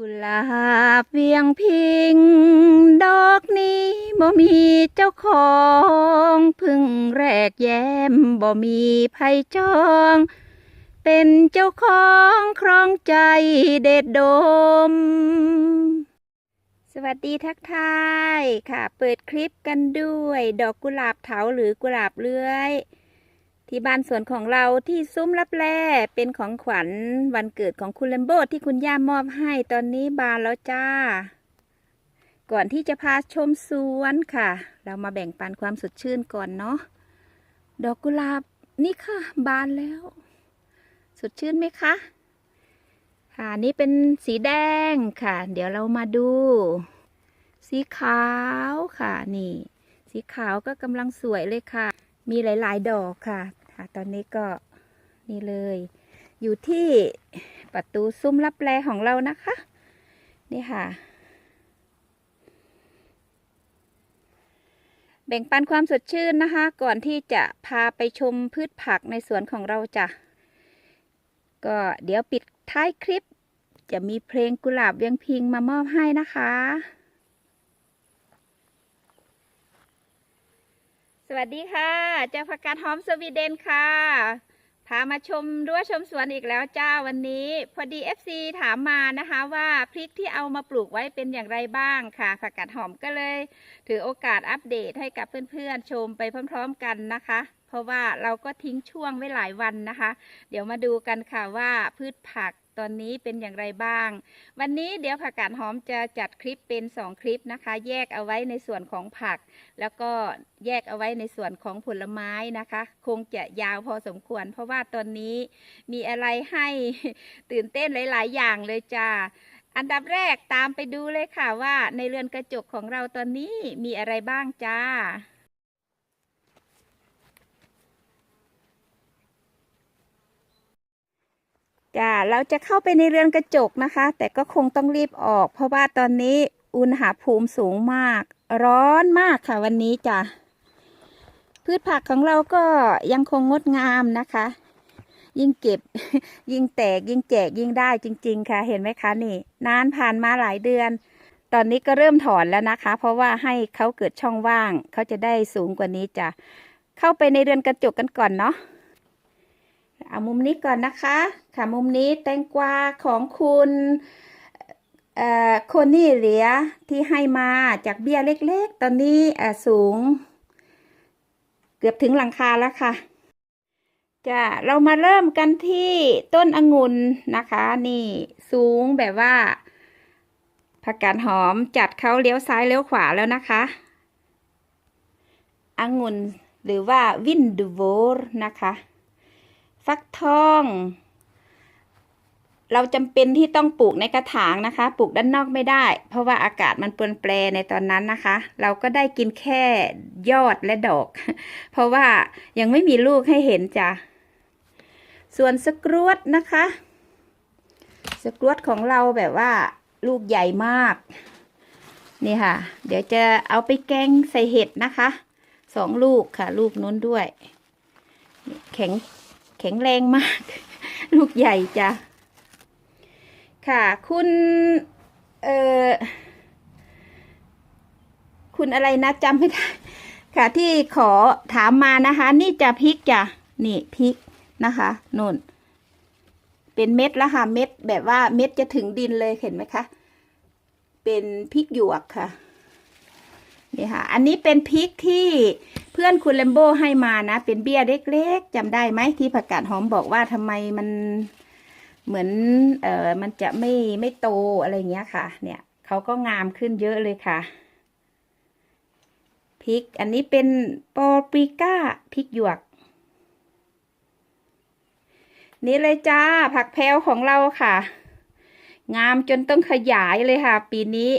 กุหลาบเวียงพิง ดอกนี้บ่มีเจ้าของพึ่งแรกแย้มบ่มีภัยจอง เป็นเจ้าของครองใจเด็ดดม สวัสดีทักทายค่ะ เปิดคลิปกันด้วย ดอกกุหลาบเถาหรือกุหลาบเลื้อย ที่บ้านสวนของเราที่ซุ้มรับแลเป็นของขวัญวันเกิดของคุณเลมโบที่คุณย่ามอบให้ตอนนี้บานแล้วจ้า ก่อนที่จะพาชมสวนค่ะ เรามาแบ่งปันความสดชื่นก่อนเนาะดอกกุหลาบนี่ค่ะ บานแล้ว สดชื่นไหมคะค่ะนี่เป็นสีแดงค่ะ เดี๋ยวเรามาดู สีขาวค่ะนี่ สีขาวก็กำลังสวยเลยค่ะ มีหลาย ๆ ดอกค่ะ ค่ะ ตอนนี้ก็นี่เลย อยู่ที่ประตูซุ้มรับแลของเรานะคะ นี่ค่ะ แบ่งปันความสดชื่นนะคะ ก่อนที่จะพาไปชมพืชผักในสวนของเราจ้ะ ก็เดี๋ยวปิดท้ายคลิป จะมีเพลงกุหลาบเวียงพิงมามอบให้นะคะ สวัสดีค่ะ เจ้าผักกาดหอมสวีเดนค่ะ พามาชมรั้วชมสวนอีกแล้วจ้าวันนี้ พอดี FC ถามมานะคะว่าพริกที่เอามาปลูกไว้เป็นอย่างไรบ้างค่ะ ผักกาดหอมก็เลย ถือโอกาสอัปเดตให้กับเพื่อนๆชมไปพร้อม ๆ กันนะคะ เพราะว่าเราก็ทิ้งช่วงไว้หลายวันนะคะ เดี๋ยวมาดูกันค่ะว่าพืชผัก ตอนนี้เป็นอย่างไรบ้าง วันนี้เดี๋ยวผักกาดหอมจะจัดคลิปเป็น 2 คลิปนะคะ แยกเอาไว้ในส่วนของผัก แล้วก็แยกเอาไว้ในส่วนของผลไม้นะคะ คงจะยาวพอสมควร เพราะว่าตอนนี้มีอะไรให้ตื่นเต้นหลาย ๆ อย่างเลยจ้าอันดับแรกตามไปดูเลยค่ะว่าในเรือนกระจกของเราตอนนี้มีอะไรบ้างจ้า จ้าเราจะเข้าไปในเรือนกระจกนะคะ แต่ก็คงต้องรีบออก เพราะว่าตอนนี้อุณหภูมิสูงมาก ร้อนมากค่ะวันนี้จ้ะพืชผักของเราก็ยังคงงดงามนะคะ ยิ่งเก็บ ยิ่งแตกยิ่งแจกยิ่งได้จริง ๆ ค่ะ เห็นไหมคะนี่ นานผ่านมาหลายเดือน ตอนนี้ก็เริ่มถอนแล้วนะคะ เพราะว่าให้เขาเกิดช่องว่าง เขาจะได้สูงกว่านี้จ้ะเข้าไปในเรือนกระจกกันก่อนเนาะ เอามุมนี้ก่อนนะคะ ค่ะมุมนี้แตงกวาของคุณเอ่อโคนนี่เหลียที่ให้มาจากเบี้ยเล็กๆ ตอนนี้เอ่อสูง เกือบถึงหลังคาแล้วค่ะจะเรามาเริ่มกันที่ต้นองุ่นนะคะ นี่สูงแบบว่าผักกาดหอมจัดเขาเลี้ยวซ้ายเลี้ยวขวาแล้วนะคะองุ่นหรือว่าวินดูโวร์นะคะ ฟักทอง เราจำเป็นที่ต้องปลูกในกระถางนะคะ ปลูกด้านนอกไม่ได้ เพราะว่าอากาศมันเปลี่ยนแปลในตอนนั้นนะคะ เราก็ได้กินแค่ยอดและดอก เพราะว่ายังไม่มีลูกให้เห็นจ้ะส่วนสกรวดนะคะ สกรวดของเราแบบว่าลูกใหญ่มาก นี่ค่ะ เดี๋ยวจะเอาไปแกงใส่เห็ดนะคะสองลูกค่ะ ลูกนู้นด้วย แข็ง แข็งแรงมาก ลูกใหญ่จ้ะ ค่ะ คุณ เอ่อ คุณอะไรนะจำไม่ได้ ค่ะที่ขอถามมานะคะ นี่จะพริกจ้ะ นี่พริกนะคะนุ่น เป็นเม็ดแล้วค่ะ เม็ดแบบว่าเม็ดจะถึงดินเลยเห็นไหมคะ เป็นพริกหยวกค่ะ นี่ค่ะ อันนี้เป็นพริกที่เพื่อนคุณเลมโบให้มานะ เป็นเบี้ยเล็กๆจำได้ไหมที่ผักกาดหอมบอกว่าทำไมมันเหมือนเออมันจะไม่ไม่โตอะไรเงี้ยค่ะ เนี่ยเขาก็งามขึ้นเยอะเลยค่ะพริก อันนี้เป็นปอปริก้าพริกหยวก นี่เลยจ้าผักแพรวของเราค่ะ งามจนต้องขยายเลยค่ะ ปีนี้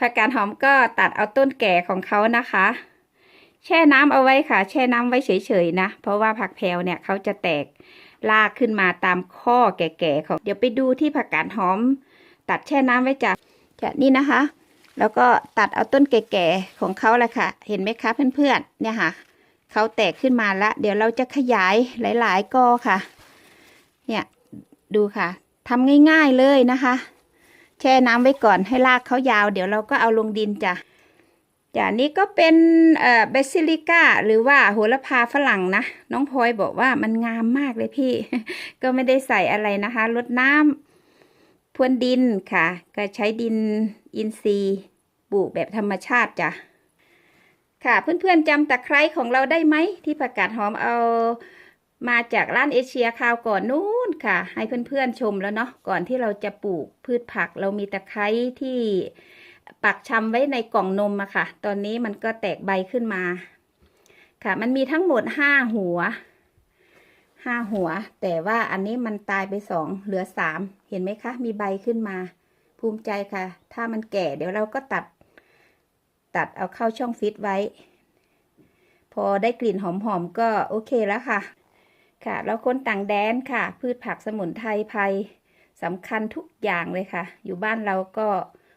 ผักกาดหอมก็ตัดเอาต้นแก่ของเขานะคะ แช่น้ำเอาไว้ค่ะ แช่น้ำไว้เฉยๆนะ เพราะว่าผักแพรวเนี่ยเขาจะแตกรากขึ้นมาตามข้อแก่ๆของ เดี๋ยวไปดูที่ผักกาดหอม ตัดแช่น้ำไว้จ้ะจะนี่นะคะ แล้วก็ตัดเอาต้นแก่ๆของเขาแหละค่ะ เห็นไหมคะเพื่อนๆเนี่ยค่ะเขาแตกขึ้นมาแล้วเดี๋ยวเราจะขยายหลายๆกอค่ะ เนี่ยดูค่ะ ทำง่ายๆเลยนะคะ แช่น้ำไว้ก่อนให้รากเขายาว เดี๋ยวเราก็เอาลงดินจ้ะจ้ะนี่ก็เป็นเอ่อเบซิลิก้าหรือว่าโหระพาฝรั่งนะ น้องพลอยบอกว่ามันงามมากเลยพี่ ก็ไม่ได้ใส่อะไรนะคะรดน้ำพรวนดินค่ะ ก็ใช้ดินอินทรีย์ปลูกแบบธรรมชาติจ้ะค่ะเพื่อนๆจำตะไคร้ของเราได้ไหมที่ผักกาดหอมเอา มาจากร้านเอเชียคราวก่อนนู้นค่ะ ให้เพื่อนๆชมแล้วเนาะก่อนที่เราจะปลูกพืชผักเรามีตะไคร้ที่ปักชำไว้ในกล่องนมอะค่ะ ตอนนี้มันก็แตกใบขึ้นมา ค่ะ มันมีทั้งหมดห้าหัวห้าหัว แต่ว่าอันนี้มันตายไปสองเหลือสามเห็นไหมคะ มีใบขึ้นมา ภูมิใจค่ะ ถ้ามันแก่เดี๋ยวเราก็ตัด ตัดเอาเข้าช่องฟิตไว้ พอได้กลิ่นหอมๆก็โอเคแล้วค่ะ ค่ะ แล้วคนต่างแดนค่ะ พืชผักสมุนไพรไพรสำคัญทุกอย่างเลยค่ะ อยู่บ้านเราก็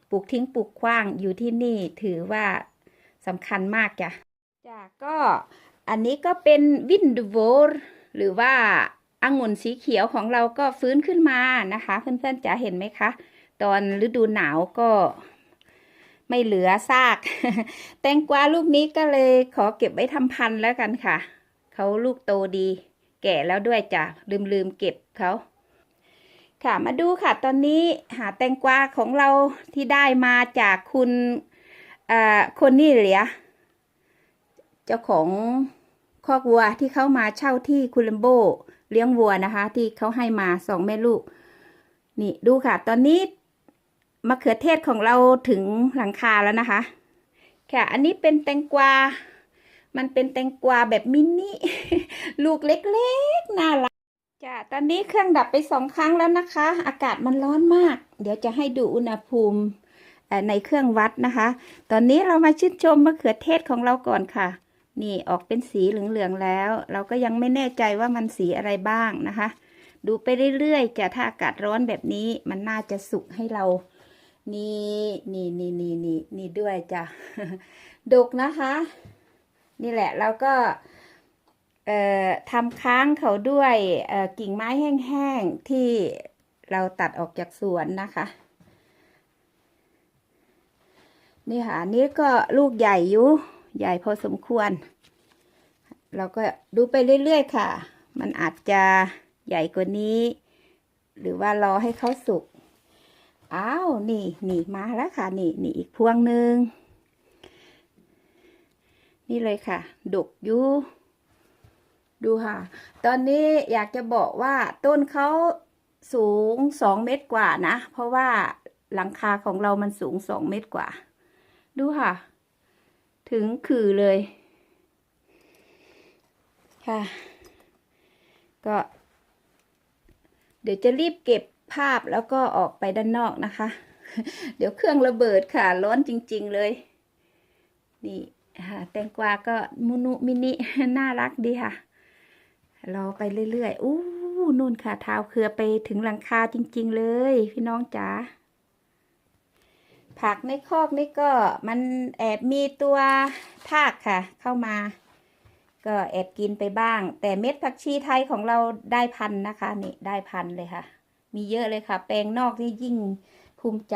ปลูกทิ้งปลูกขว้างอยู่ที่นี่ถือว่าสำคัญมากจ้ะจ้ะก็อันนี้ก็เป็นวินดูโวลหรือว่าองุ่นสีเขียวของเราก็ฟื้นขึ้นมานะคะ เพื่อนๆจะเห็นไหมคะ ตอนฤดูหนาวก็ไม่เหลือซาก แตงกวาลูกนี้ก็เลยขอเก็บไว้ทำพันธุ์แล้วกันค่ะ เขาลูกโตดี แก่แล้วด้วยจ้ะลืมลืมเก็บเขาค่ะมาดูค่ะ ตอนนี้หาแตงกวาของเราที่ได้มาจากคุณคนนี่เหลียเจ้าของคอกวัวที่เขามาเช่าที่คุณลัมโบเลี้ยงวัวนะคะ ที่เขาให้มาสองแม่ลูก นี่ดูค่ะ ตอนนี้มะเขือเทศของเราถึงหลังคาแล้วนะคะ ค่ะ อันนี้เป็นแตงกวา มันเป็นแตงกวาแบบมินิลูกเล็กๆน่ารักจ้ะตอนนี้เครื่องดับไปสองครั้งแล้วนะคะ อากาศมันร้อนมาก เดี๋ยวจะให้ดูอุณหภูมิในเครื่องวัดนะคะ ตอนนี้เรามาชื่นชมมะเขือเทศของเราก่อนค่ะ นี่ออกเป็นสีเหลืองๆแล้ว เราก็ยังไม่แน่ใจว่ามันสีอะไรบ้างนะคะ ดูไปเรื่อยๆจะถ้าอากาศร้อนแบบนี้มันน่าจะสุกให้เรา นี่นี่นี่นี่นี่นี่ด้วยจ้ะดกนะคะ นี่แหละเราก็ทำค้างเขาด้วยกิ่งไม้แห้งๆที่เราตัดออกจากสวนนะคะ นี่ค่ะนนี้ก็ลูกใหญ่อยู่ใหญ่พอสมควร เราก็ดูไปเรื่อยๆค่ะ มันอาจจะใหญ่กว่านี้ หรือว่ารอให้เขาสุกอ้าวนี่นี่มาแล้วค่ะ นี่นี่อีกพวงหนึ่ง นี่เลยค่ะ ดกอยู่ดูค่ะ ตอนนี้อยากจะบอกว่าต้นเขาสูงสองเมตรกว่านะ เพราะว่าหลังคาของเรามันสูงสองเมตรกว่า ดูค่ะ ถึงคือเลย ค่ะ ก็ เดี๋ยวจะรีบเก็บภาพแล้วก็ออกไปด้านนอกนะคะ เดี๋ยวเครื่องระเบิดค่ะ ร้อนจริง ๆ เลย นี่ แตงกวาก็มุนุมินิ น่ารักดีค่ะ รอไปเรื่อยๆ อู้นู่นค่ะเท้าเครือไปถึงหลังคาจริง ๆ เลย พี่น้องจ๋า ผักในคอกนี่ก็มันแอบมีตัวทากค่ะ เข้ามา ก็แอบกินไปบ้าง แต่เม็ดผักชีไทยของเราได้พันนะคะ นี่ได้พันเลยค่ะ มีเยอะเลยค่ะ แปลงนอกนี่ยิ่งภูมิใจ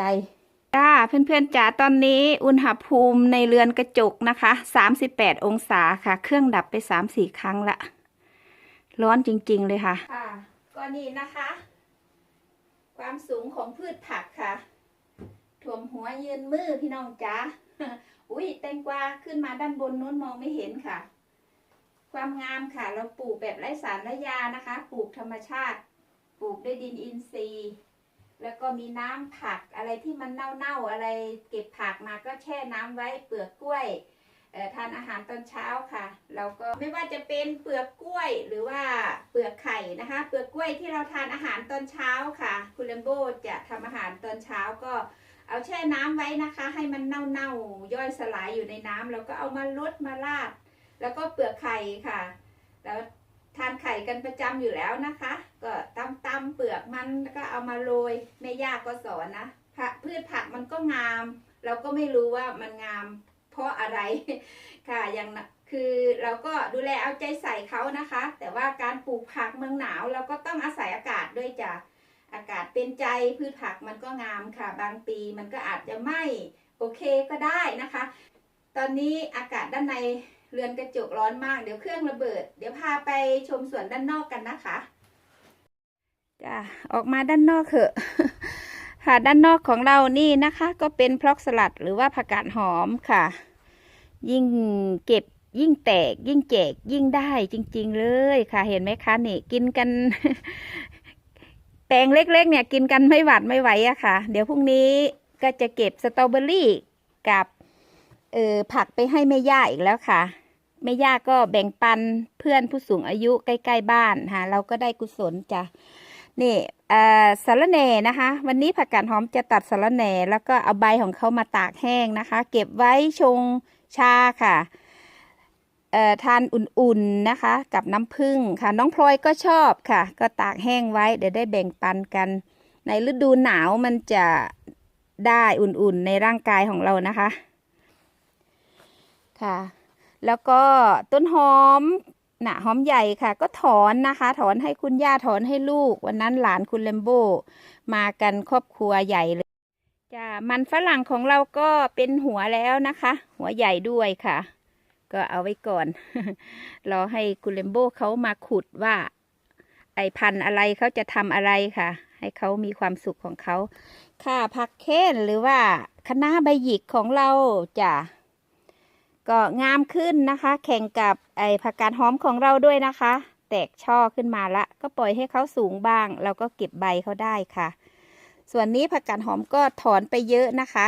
จ้าเพื่อนๆจ๋าตอนนี้อุณหภูมิในเรือนกระจกนะคะ38องศาค่ะ เครื่องดับไป3-4ครั้งละร้อนจริงๆเลยค่ะค่ะก็นี่นะคะ ความสูงของพืชผักค่ะถ่วมหัวยืนมือพี่น้องจ๋าอุ้ยแตงกวาขึ้นมาด้านบนนู้นมองไม่เห็นค่ะ ความงามค่ะ เราปลูกแบบไร้สารและยานะคะ ปลูกธรรมชาติ ปลูกด้วยดินอินทรีย์ แล้วก็มีน้ำผักอะไรที่มันเน่าๆอะไรเก็บผักมาก็แช่น้ำไว้เปลือกกล้วยทานอาหารตอนเช้าค่ะเราก็ไม่ว่าจะเป็นเปลือกกล้วยหรือว่าเปลือกไข่นะคะ เปลือกกล้วยที่เราทานอาหารตอนเช้าค่ะ คุณเลมโบจะทำอาหารตอนเช้าก็เอาแช่น้ำไว้นะคะ ให้มันเน่าๆย่อยสลายอยู่ในน้ำแล้วก็เอามาลดมาราด แล้วก็เปลือกไข่ค่ะ แล้ว ทานไข่กันประจำอยู่แล้วนะคะ ก็ตำตำเปลือกมันแล้วก็เอามาโรยแม่ย่าก็สอนนะผักพืชผักมันก็งาม เราก็ไม่รู้ว่ามันงาม เพราะอะไรค่ะอย่างคือเราก็ดูแลเอาใจใส่เขานะคะ แต่ว่าการปลูกผักเมืองหนาวเราก็ต้องอาศัยอากาศด้วยจ้ะอากาศเป็นใจพืชผักมันก็งามค่ะ บางปีมันก็อาจจะไม่โอเคก็ได้นะคะ ตอนนี้อากาศด้านใน เรือนกระจกร้อนมาก เดี๋ยวเครื่องระเบิด เดี๋ยวพาไปชมสวนด้านนอกกันนะคะจ้ะออกมาด้านนอกเถอะค่ะด้านนอกของเรานี่นะคะ ก็เป็นพลอกสลัดหรือว่าผักกาดหอมค่ะ ยิ่งเก็บยิ่งแตก ยิ่งแจกยิ่งได้จริง ๆ เลยค่ะ เห็นไหมคะนี่กินกันแตงเล็ก ๆ เนี่ยกินกันไม่หวาดไม่ไหวอะค่ะ เดี๋ยวพรุ่งนี้ก็จะเก็บสตรอเบอรี่กับ เออผักไปให้แม่ย่าอีกแล้วค่ะแม่ย่าก็แบ่งปันเพื่อนผู้สูงอายุใกล้ ๆ บ้านค่ะเราก็ได้กุศลจ้ะนี่สารแหน่นะคะ วันนี้ผักกาดหอมจะตัดสารแหน่แล้วก็เอาใบของเขามาตากแห้งนะคะ เก็บไว้ชงชาค่ะทานอุ่นๆนะคะ กับน้ำผึ้งค่ะ น้องพลอยก็ชอบค่ะ ก็ตากแห้งไว้เดี๋ยวได้แบ่งปันกัน ในฤดูหนาวมันจะได้อุ่นๆในร่างกายของเรานะคะ ค่ะ แล้วก็ต้นหอมหนะหอมใหญ่ค่ะ ก็ถอนนะคะ ถอนให้คุณย่าถอนให้ลูก วันนั้นหลานคุณเลมโบมากันครอบครัวใหญ่เลยจ้ามันฝรั่งของเราก็เป็นหัวแล้วนะคะ หัวใหญ่ด้วยค่ะ ก็เอาไว้ก่อน รอให้คุณเลมโบเขามาขุดว่า ไอพันธ์อะไรเขาจะทำอะไรค่ะ ให้เขามีความสุขของเขาค่ะผักเคนหรือว่าคณะใบหยิกของเราจะ ก็งามขึ้นนะคะ แข่งกับไอผักกาดหอมของเราด้วยนะคะ แตกช่อขึ้นมาละ ก็ปล่อยให้เขาสูงบ้าง เราก็เก็บใบเขาได้ค่ะ ส่วนนี้ผักกาดหอมก็ถอนไปเยอะนะคะ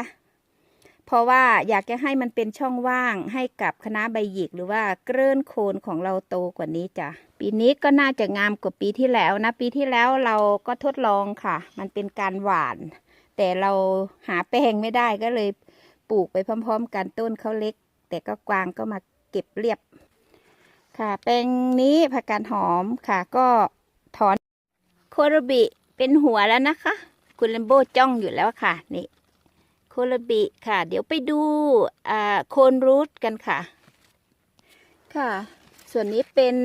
เพราะว่าอยากจะให้มันเป็นช่องว่างให้กับคณะใบหยิกหรือว่าเกลื่อนโคนของเราโตกว่านี้จ้ะปีนี้ก็น่าจะงามกว่าปีที่แล้วนะ ปีที่แล้วเราก็ทดลองค่ะ มันเป็นการหวาน แต่เราหาแป้งไม่ได้ก็เลยปลูกไปพร้อม ๆ กันต้นเขาเล็ก แต่ก็กวางก็มาเก็บเรียบ ค่ะแปลงนี้ผักกาดหอมค่ะก็ถอนโคโรบิเป็นหัวแล้วนะคะ คุณเลมโบจ้องอยู่แล้วค่ะนี่โคโรบิค่ะ เดี๋ยวไปดูอ่าโคนรูทกันค่ะ ค่ะ ส่วนนี้เป็น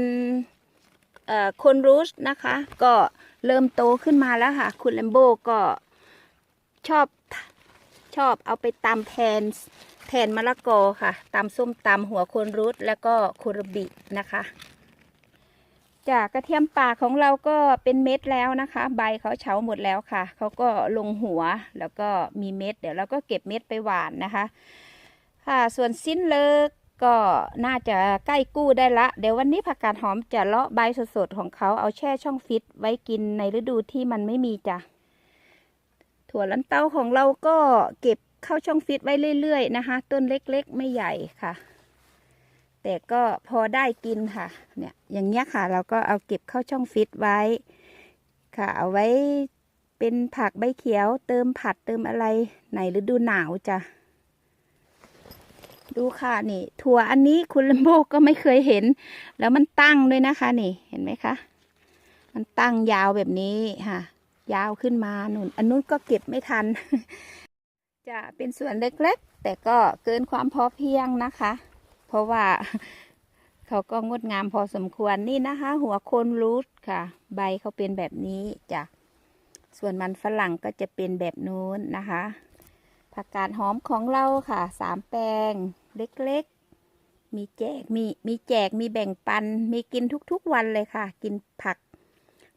โคนรูทนะคะ ก็เริ่มโตขึ้นมาแล้วค่ะ คุณเลมโบก็ชอบชอบเอาไปตำแทน แทนมะละกอค่ะตำส้มตำหัวโคนรูทแล้วก็โคโรบินะคะจากกระเทียมป่าของเราก็เป็นเม็ดแล้วนะคะ ใบเขาเฉาหมดแล้วค่ะเขาก็ลงหัวแล้วก็มีเม็ด เดี๋ยวเราก็เก็บเม็ดไปหวานนะคะ ค่ะส่วนสิ้นเลิกก็น่าจะใกล้กู้ได้ละ เดี๋ยววันนี้ผักกาดหอมจะเลาะใบสดๆของเขาเอาแช่ช่องฟิตไว้กินในฤดูที่มันไม่มีจ้ะถั่วลันเต้าของเราก็เก็บ เข้าช่องฟิตไว้เรื่อยๆนะคะ ต้นเล็กๆไม่ใหญ่ค่ะ แต่ก็พอได้กินค่ะ เนี่ยอย่างเงี้ยค่ะ เราก็เอาเก็บเข้าช่องฟิตไว้ ค่ะ เอาไว้เป็นผักใบเขียว เติมผัดเติมอะไรในฤดูหนาวจ้ะดูค่ะนี่ ถั่วอันนี้คุณลัมโบก็ไม่เคยเห็น แล้วมันตั้งด้วยนะคะ นี่เห็นไหมคะ มันตั้งยาวแบบนี้ค่ะ ยาวขึ้นมาหนุนอันนู้นก็เก็บไม่ทัน จะเป็นส่วนเล็กๆ แต่ก็เกินความพอเพียงนะคะ เพราะว่าเขาก็งดงามพอสมควรนี่นะคะ หัวโคนรูทค่ะ ใบเขาเป็นแบบนี้จ้ะส่วนมันฝรั่งก็จะเป็นแบบนู้นนะคะผักกาดหอมของเราค่ะสามแปลงเล็กๆ มีแจกมีมีแจกมีแบ่งปัน มีกินทุกๆวันเลยค่ะ กินผัก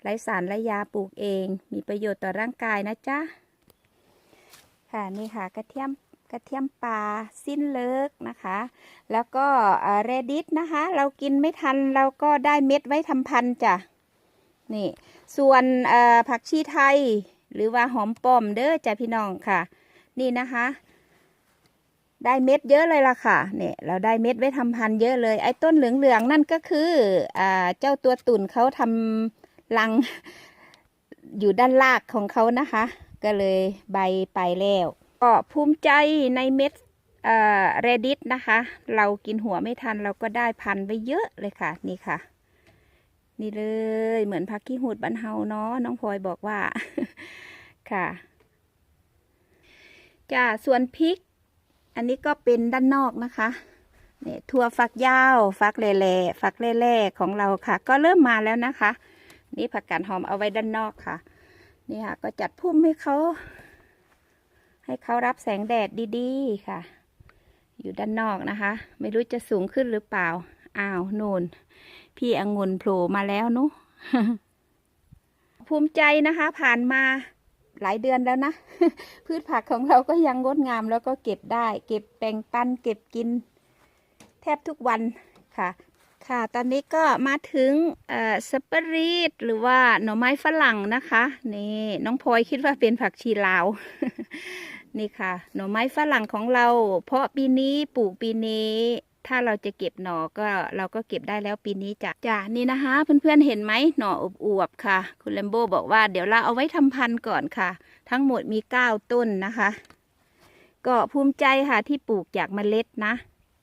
ไร้สารและยาปลูกเอง มีประโยชน์ต่อร่างกายนะจ๊ะ ค่ะนี่ค่ะกระเทียมกระเทียมปลาสิ้นเลิกนะคะ แล้วก็เรดิสนะคะ เรากินไม่ทันเราก็ได้เม็ดไว้ทำพันจ้ะนี่ส่วนผักชีไทย หรือว่าหอมป้อมเด้อจ้ะพี่น้องค่ะ นี่นะคะ ได้เม็ดเยอะเลยล่ะค่ะเนี่ยเราได้เม็ดไว้ทำพันเยอะเลย ไอ้ต้นเหลืองๆนั่นก็คืออเจ้าตัวตุ่นเขาทำรังอยู่ด้านลากของเขานะคะ ก็เลยใบไปแล้ว ก็ภูมิใจในเม็ดเอ่อเรดิสนะคะ เรากินหัวไม่ทันเราก็ได้พันไปเยอะเลยค่ะ นี่ค่ะ นี่เลยเหมือนผักขี้หูดบันเฮาเนาะน้องพลอยบอกว่าค่ะจ้าส่วนพริก อันนี้ก็เป็นด้านนอกนะคะเนี่ยถั่วฝักยาว ฝักแหล่ๆฝักแหล่ๆของเราค่ะ ก็เริ่มมาแล้วนะคะ นี่ผักกาดหอมเอาไว้ด้านนอกค่ะ นี่ค่ะ ก็จัดพุ่มให้เขา ให้เขารับแสงแดดดีๆค่ะ อยู่ด้านนอกนะคะ ไม่รู้จะสูงขึ้นหรือเปล่า อ้าวนูนพี่องุ่นโผล่มาแล้วนุภูมิใจนะคะ ผ่านมาหลายเดือนแล้วนะ พืชผักของเราก็ยังงดงามแล้วก็เก็บได้ เก็บแบ่งปันเก็บกิน แทบทุกวันค่ะ ค่ะ ตอนนี้ก็มาถึงเปรีตหรือว่าหน่อไม้ฝรั่งนะคะ นี่น้องพลอยคิดว่าเป็นผักชีลาว นี่ค่ะ หน่อไม้ฝรั่งของเรา เพราะปีนี้ปลูกปีนี้ ถ้าเราจะเก็บหน่อก็เราก็เก็บได้แล้วปีนี้จ้ะจ้ะนี่นะคะ เพื่อนๆเห็นไหมหน่ออวบๆค่ะ คุณเลมโบบอกว่าเดี๋ยวเราเอาไว้ทำพันธุ์ก่อนค่ะ ทั้งหมดมีเก้าต้นนะคะ ก็ภูมิใจค่ะที่ปลูกจากเมล็ดนะ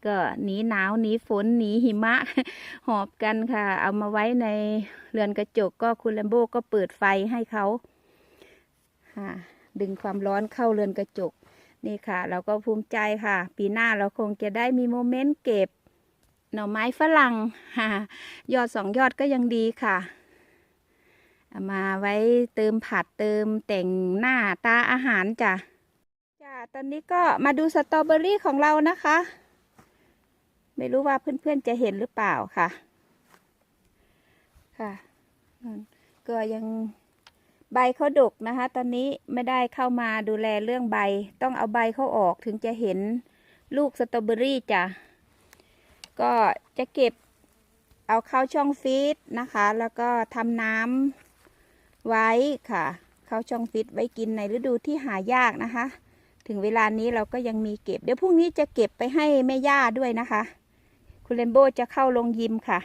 ก็หนีหนาวหนีฝนหนีหิมะ หอบกันค่ะ เอามาไว้ในเรือนกระจกก็คุณแลมโบก็เปิดไฟให้เขาค่ะดึงความร้อนเข้าเรือนกระจก นี่ค่ะ เราก็ภูมิใจค่ะ ปีหน้าเราคงจะได้มีโมเมนต์เก็บ หน่อไม้ฝรั่งค่ะยอดสองยอดก็ยังดีค่ะเอามาไว้เติมผัดเติมแต่งหน้าตาอาหารจ้ะ จ้ะ ตอนนี้ก็มาดูสตรอเบอรี่ของเรานะคะ ไม่รู้ว่าเพื่อนๆจะเห็นหรือเปล่าค่ะ ค่ะก็ยังใบเขาดกนะคะ ตอนนี้ไม่ได้เข้ามาดูแลเรื่องใบ ต้องเอาใบเขาออกถึงจะเห็นลูกสตรอเบอรี่จ้ะ ก็จะเก็บเอาเข้าช่องฟีดนะคะ แล้วก็ทำน้ำไว้ค่ะ เข้าช่องฟีดไว้กินในฤดูที่หายากนะคะ ถึงเวลานี้เราก็ยังมีเก็บ เดี๋ยวพรุ่งนี้จะเก็บไปให้แม่ย่าด้วยนะคะ คุณเลมโบจะเข้าลงยิมค่ะ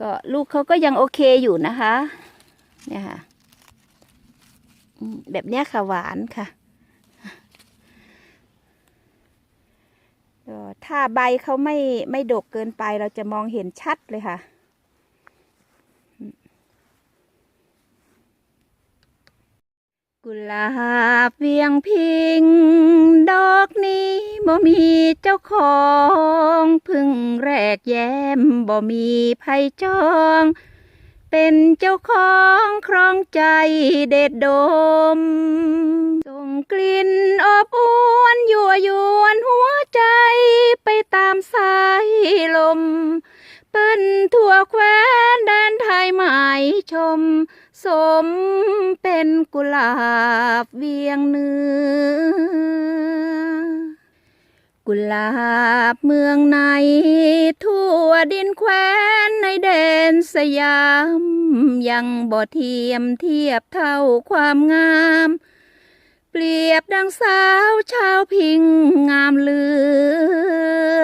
ก็ลูกเขาก็ยังโอเคอยู่นะคะ เนี่ยค่ะ แบบเนี้ยค่ะหวานค่ะถ้าใบเขาไม่ไม่ดกเกินไปเราจะมองเห็นชัดเลยค่ะ กุหลาบเวียงพิง ดอกนี้บ่มีเจ้าของพึ่งแรกแย้มบ่มีภัยจอง เป็นเจ้าของครองใจเด็ดดมส่งกลิ่นอบอวนยั่วยวนหัวใจไปตามสายลม ปิ้นทั่วแคว้นแดนไทยหมายชม สมเป็นกุหลาบเวียงเนื้อ กุหลาบเมืองในทั่วดินแคว้นในแดนสยาม ยังบ่เทียมเทียบเท่าความงามเปรียบดังสาวชาวพิงงามเหลื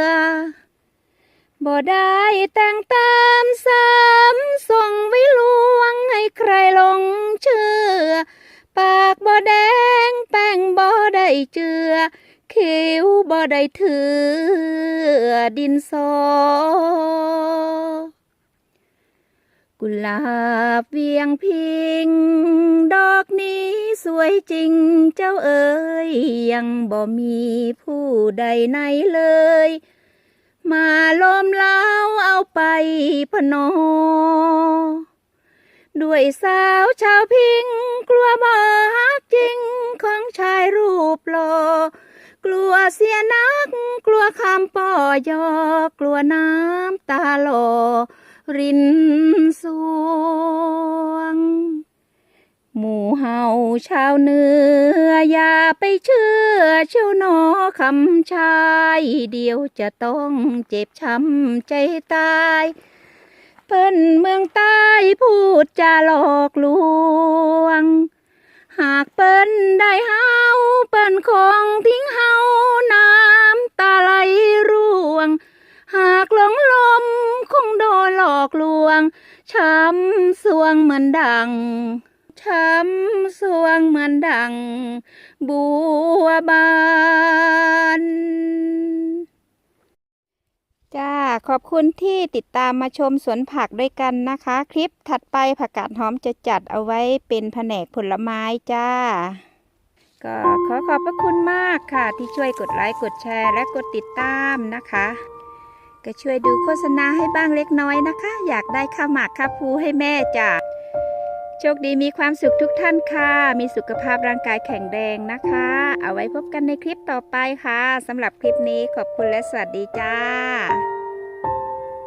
อ บ่ได้แต่งตามซ้ำส่งไว้ลวงให้ใครหลงเชื่อ ปากบ่แดงแป้งบ่ได้เจือคิ้วบ่ได้ถือดินสอกุหลาบเวียงพิง ดอกนี้สวยจริงเจ้าเอ๋ยยังบ่มีผู้ใดในเลย มาล้อมเล้าเอาไปพนอ ด้วยสาวชาวพิง กลัวบ่ฮักจริงของชายรูปหลอกลัวเสียนัก กลัวคำป่อยอกลัวน้ำตาหลอรินสู ชาวเหนืออย่าไปเชื่อเชี่ยวหนอคำชายเดียวจะต้องเจ็บช้ำใจตายเปิ้นเมืองใต้พูดจาหลอกลวง หากเปิ้นได้เฮาเปิ้นคงทิ้งเฮาน้ำตาไหลร่วง หากหลงลมคงโดนหลอกลวง ช้ำสวงเหมือนดัง ช้ำสวงเหมือนดังบัวบานจ้าขอบคุณที่ติดตามมาชมสวนผักด้วยกันนะคะ คลิปถัดไปผักกาดหอมจะจัดเอาไว้เป็นแผนกผลไม้จ้า ก็ขอขอบพระคุณมากค่ะ ที่ช่วยกดไลค์กดแชร์และกดติดตามนะคะ ก็ช่วยดูโฆษณาให้บ้างเล็กน้อยนะคะ อยากได้ข้าวหมากข้าวพูให้แม่จ้ะ โชคดีมีความสุขทุกท่านค่ะ มีสุขภาพร่างกายแข็งแรงนะคะ เอาไว้พบกันในคลิปต่อไปค่ะสำหรับคลิปนี้ขอบคุณและสวัสดีจ้า